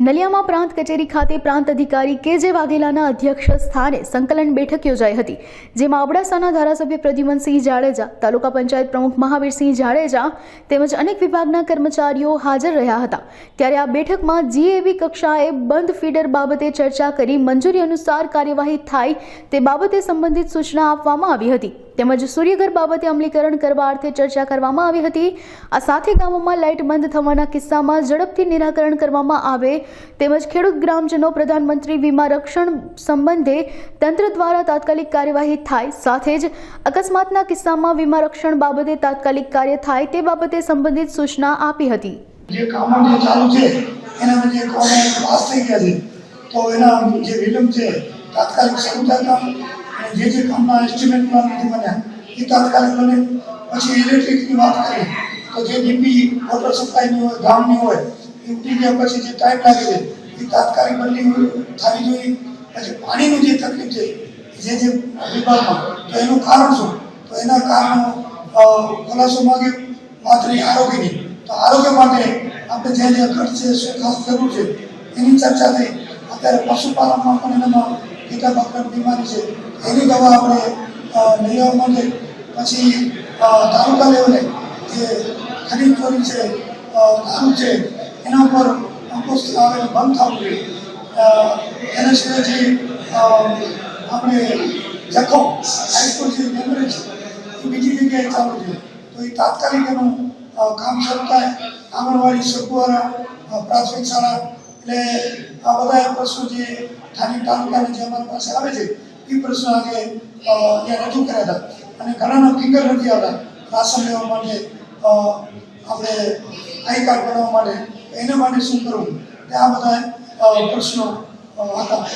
નલિયામાં પ્રાંત કચેરી ખાતે પ્રાંત અધિકારી કે જે વાઘેલાના અધ્યક્ષ સ્થાને સંકલન બેઠક યોજાઈ હતી, જેમાં અબડાસાના ધારાસભ્ય પ્રદ્યુમનસિંહ જાડેજા, તાલુકા પંચાયત પ્રમુખ મહાવીરસિંહ જાડેજા તેમજ અનેક વિભાગના કર્મચારીઓ હાજર રહ્યા હતા. ત્યારે આ બેઠકમાં જીએવી કક્ષાએ બંધ ફીડર બાબતે ચર્ચા કરી મંજૂરી અનુસાર કાર્યવાહી થાય તે બાબતે સંબંધિત સૂચના આપવામાં આવી હતી. તેમજ સૂર્યઘર બાબતે અમલીકરણ કરવા અર્થે ચર્ચા કરવામાં આવી હતી. આ સાથે ગામોમાં લાઇટ બંધ થવાના કિસ્સામાં ઝડપથી નિરાકરણ કરવામાં આવે તેમજ ખેડૂત ગ્રામજનો, પ્રધાનમંત્રી વીમા રક્ષણ સંબંધે તંત્ર દ્વારા તાત્કાલિક કાર્યવાહી થાય, સાથે જ અકસ્માતના કિસ્સામાં વીમા રક્ષણ બાબતે તાત્કાલિક કાર્ય થાય તે બાબતે સંબંધિત સૂચના આપી હતી. જે કામો જે ચાલુ છે, એના જે કામો પાસ થઈ ગયા છે, તો એના જે વિલંબ છે, તાત્કાલિક શરૂ થાય અને જે જે કામના એસ્ટિમેટ પ્લાન નથી બન્યા એ તાત્કાલિક બને. પછી ઇલેક્ટ્રિકની વાત કરીએ, તો જે ડીપી વોટર સપ્લાયની હોય, ગામની હોય ગયા પછી જે ટાઈમ લાગે છે, એ તાત્કાલિક બદલી થવી જોઈએ. પછી પાણીની જે તકલીફ છે, જે જે વિભાગમાં, તો એનું કારણ શું? તો એના કારણો ખુલાસો માગે માત્ર આરોગ્યની તો આરોગ્ય માટે આપણે જે જે ખર્ચ છે શું ખાસ જરૂર છે, એની ચર્ચા થઈ. અત્યારે પશુપાલનમાં પણ એનામાં ગીતા બકરા બીમારી છે, એની દવા આપણે આવવા માટે પછી તાલુકા લેવલે જે ખરીદ ચોરી છે દારૂ છે એના ઉપર અંકુશ આવે, બંધ થવું જોઈએ. એના સિવાય જે આપણે જખો હાઈસ્કૂલ જે મેમરી છે, એ બીજી જગ્યાએ ચાલુ છે તો એ તાત્કાલિક એનું કામ શરૂ થાય. આંગણવાડી સગવારા પ્રાથમિક શાળા, એટલે આ બધા પ્રશ્નો જે સ્થાનિક તાલુકાની જે અમારી પાસે આવે છે, એ પ્રશ્નો આજે અહીંયા રજૂ કર્યા હતા. અને ઘણાના ફિંગર નથી આવતા. રાશન લેવા માટે આપણે આઈ કાર્ડ બનાવવા માટે એના માટે શું કરવું? આ બધા પ્રશ્નો હતા.